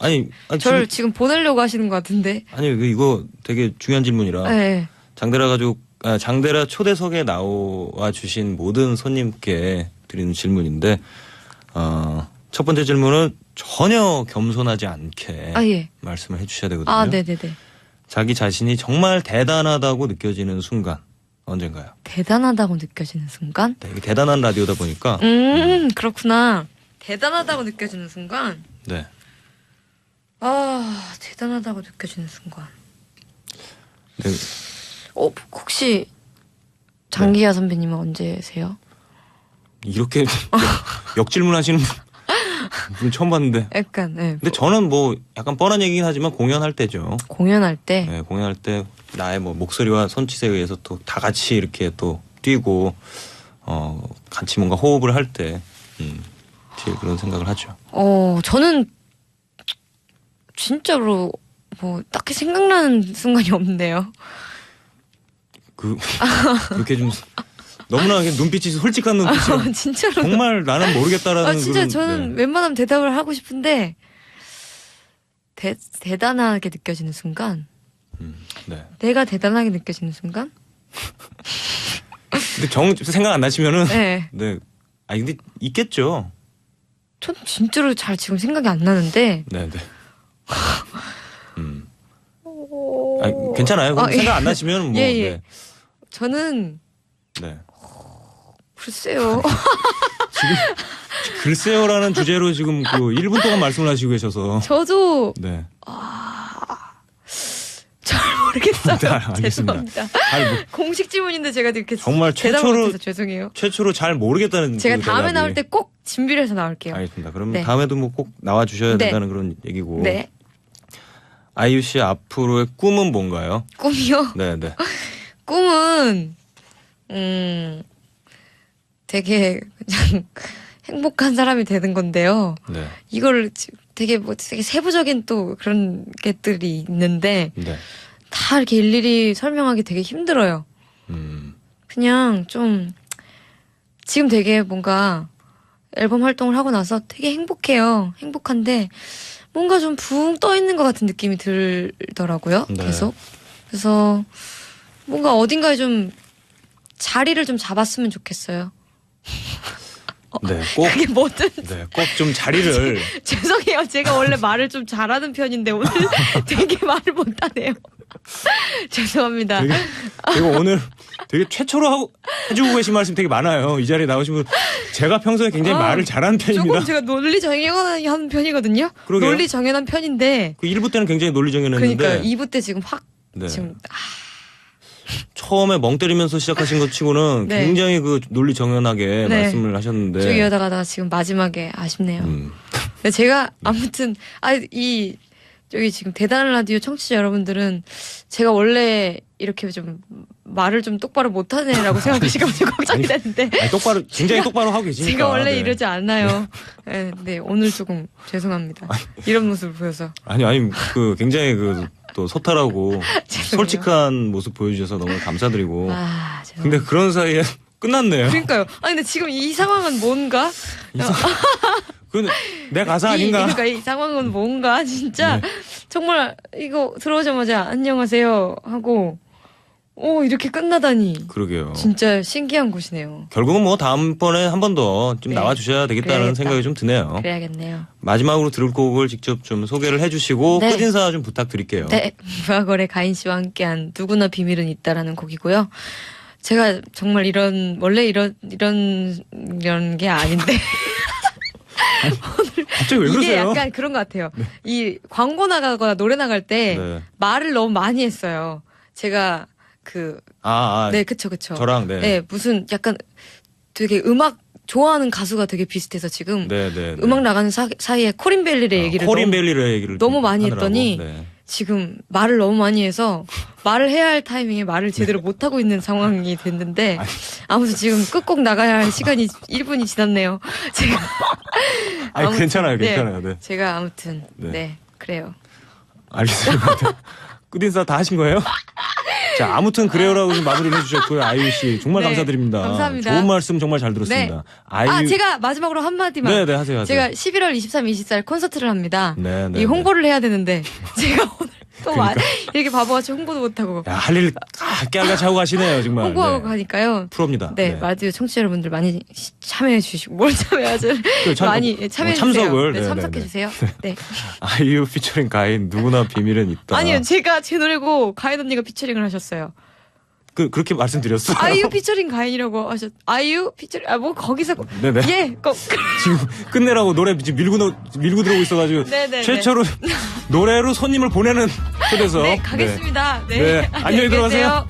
아니, 아니 저를 지금, 지금 보내려고 하시는 것 같은데. 아니 이거- 이거 되게 중요한 질문이라 네. 장대라 가족 아, 장대라 초대석에 나와 주신 모든 손님께 드리는 질문인데 어, 첫 번째 질문은 전혀 겸손하지 않게 아 예. 말씀을 해주셔야 되거든요. 아 네네네. 자기 자신이 정말 대단하다고 느껴지는 순간 언젠가요? 대단하다고 느껴지는 순간? 네, 이게 대단한 라디오다 보니까 음 그렇구나. 대단하다고 느껴지는 순간. 네. 아 대단하다고 느껴지는 순간. 네, 어 혹시 장기하 선배님은 언제세요? 이렇게 역 질문하시는 분 처음 봤는데. 약간 네. 근데 저는 뭐 약간 뻔한 얘기긴 하지만 공연할 때죠. 공연할 때 네, 공연할 때 나의 뭐 목소리와 손짓에 의해서 또 다 같이 이렇게 또 뛰고 어 같이 뭔가 호흡을 할 때 음, 제일 그런 생각을 하죠. 어, 저는 진짜로 뭐 딱히 생각나는 순간이 없네요. 그 그렇게 좀 너무나 눈빛이 솔직한 눈빛이 진짜로. 정말 나는 모르겠다라는 아, 진짜 그런, 저는 네. 웬만하면 대답을 하고 싶은데 대, 대단하게 느껴지는 순간, 음, 네. 내가 대단하게 느껴지는 순간, 근데 정 생각 안 나시면은 네, 네. 아 근데 있겠죠. 전 진짜로 잘 지금 생각이 안 나는데. 네, 네. 음. 아, 괜찮아요. 그럼 아, 예. 생각 안 나시면 뭐 예, 예. 저는 네. 네. 글쎄요. 글쎄요라는 주제로 지금 그 1분 동안 말씀을 하시고 계셔서 저도 네. 잘 모르겠어요. 네, 알겠습니다. 죄송합니다. 아니, 뭐 공식 질문인데 제가 이렇게 정말 최초로- 죄송해요. 최초로 잘 모르겠다는 제가 그 다음에 대답이. 나올 때 꼭 준비를 해서 나올게요. 알겠습니다. 그럼 네. 다음에도 뭐 꼭 나와 주셔야 네. 된다는 그런 얘기고. 네. 아이유 씨 앞으로의 꿈은 뭔가요? 꿈이요? 네, 네. 꿈은 음 되게 그냥 행복한 사람이 되는 건데요. 네. 이걸 지- 되게 뭐 되게 세부적인 또 그런 것들이 있는데 네. 다 이렇게 일일이 설명하기 되게 힘들어요. 음. 그냥 좀 지금 되게 뭔가 앨범 활동을 하고 나서 되게 행복해요. 행복한데 뭔가 좀 붕 떠 있는 것 같은 느낌이 들더라고요. 네. 계속. 그래서 뭔가 어딘가에 좀 자리를 좀 잡았으면 좋겠어요. 네. 꼭 그게 뭐든 네, 꼭 좀 자리를 죄송해요. 제가 원래 말을 좀 잘하는 편인데 오늘 되게 말을 못하네요. 죄송합니다. 되게 그리고 오늘 되게 최초로 하고 해주고 계신 말씀 되게 많아요. 이 자리에 나오신 분 제가 평소에 굉장히 아, 말을 잘하는 편입니다. 조금 제가 논리 정연한 편이거든요. 그러게요. 논리 정연한 편인데 그 1부 때는 굉장히 논리 정연했는데 그러니까 2부 때 지금 확 네. 지금 아, 처음에 멍 때리면서 시작하신 것 치고는 네. 굉장히 그 네. 논리 정연하게 말씀을 하셨는데 쭉 이어다가다가 지금 마지막에 아쉽네요. 음, 제가 아무튼 아이 저기 지금 대단한 라디오 청취자 여러분들은 제가 원래 이렇게 좀 말을 좀 똑바로 못하네라고 생각하시면 좀 걱정이 아니, 되는데 아니, 똑바로 굉장히 똑바로 하고 계시니까 제가 원래 네. 이러지 않나요? 네, 네, 오늘 조금 죄송합니다. 이런 모습을 보여서 아니 아니 그 굉장히 그 또 소탈하고. 솔직한 모습 보여주셔서 너무 감사드리고 아. 근데 그런 사이에 끝났네요. 그러니까요. 아 근데 지금 이 상황은 뭔가? 그건 내 가사 이, 아닌가? 그러니까 이 상황은 뭔가 진짜 네. 정말 이거 들어오자마자 안녕하세요 하고 오 이렇게 끝나다니 그러게요. 진짜 신기한 곳이네요. 결국은 뭐 다음번에 한 번 더좀 네. 나와 주셔야 되겠다는 그래야겠다. 생각이 좀 드네요. 그래야겠네요. 마지막으로 들을 곡을 직접 좀 소개를 해주시고 네. 끝 인사 좀 부탁드릴게요. 네, 무화걸의 가인 씨와 함께한 누구나 비밀은 있다라는 곡이고요. 제가 정말 이런 원래 이런 이런 이런 게 아닌데 갑자기 왜 이게 그러세요? 약간 그런 것 같아요. 이 광고 나가거나 노래 나갈 때 네. 말을 너무 많이 했어요. 제가 그 아, 아 네, 그쵸, 그쵸. 저랑 네. 네, 무슨 약간 되게 음악 좋아하는 가수가 되게 비슷해서 지금 네, 네, 네. 음악 나가는 사, 사이에 코린 벨리의 아, 얘기를 코린 너무, 벨리의 얘기를 너무 좀 많이 하느라고. 했더니 네. 지금 말을 너무 많이 해서 말을 해야 할 타이밍에 말을 제대로 못 하고 있는 상황이 됐는데 아무튼 지금 끝곡 나가야 할 시간이 1분이 지났네요. 제가 아니 아무튼, 괜찮아요, 네. 괜찮아요. 네. 제가 아무튼 네. 네, 그래요. 알겠습니다. 끝인사 다 하신 거예요? 자, 아무튼 그래요라고 좀 마무리를 해주셨고요. 아이유 씨 정말 네, 감사드립니다. 감사합니다. 좋은 말씀 정말 잘 들었습니다. 네. 아이유. 아, 제가 마지막으로 한마디만. 네, 네, 하세요, 하세요. 제가 11월 23, 24일 콘서트를 합니다. 네, 네, 이 홍보를 해야 되는데 제가 오늘 또 마- 이렇게 바보같이 홍보도 못하고 야, 할 일, 아, 깨알같이 하고 가시네요, 정말. 홍보하고 네. 가니까요. 프로입니다. 네, 라디오 청취자 여러분들 많이 시- 참여해 주시고 뭘 참여하죠? 그 참- 많이 어, 참여해 참석을. 주세요. 네, 네, 네, 참석해 네. 주세요. 네. 아이유 피처링 가인 누구나 비밀은 있다. 아니요, 제가 제 노래고 가인 언니가 피처링을 하셨어요. 그, 그렇게 말씀드렸어요. 아이유 피처링 가인이라고 하셨. 아이유 피처링 아 뭐 거기서 네네. 예, 거, 지금 끝내라고 노래 지금 밀고, 너- 밀고 들어오고 있어가지고. 네네네. 최초로 노래로 손님을 보내는 초대석. 네 가겠습니다. 네, 네, 안녕히 들어가세요.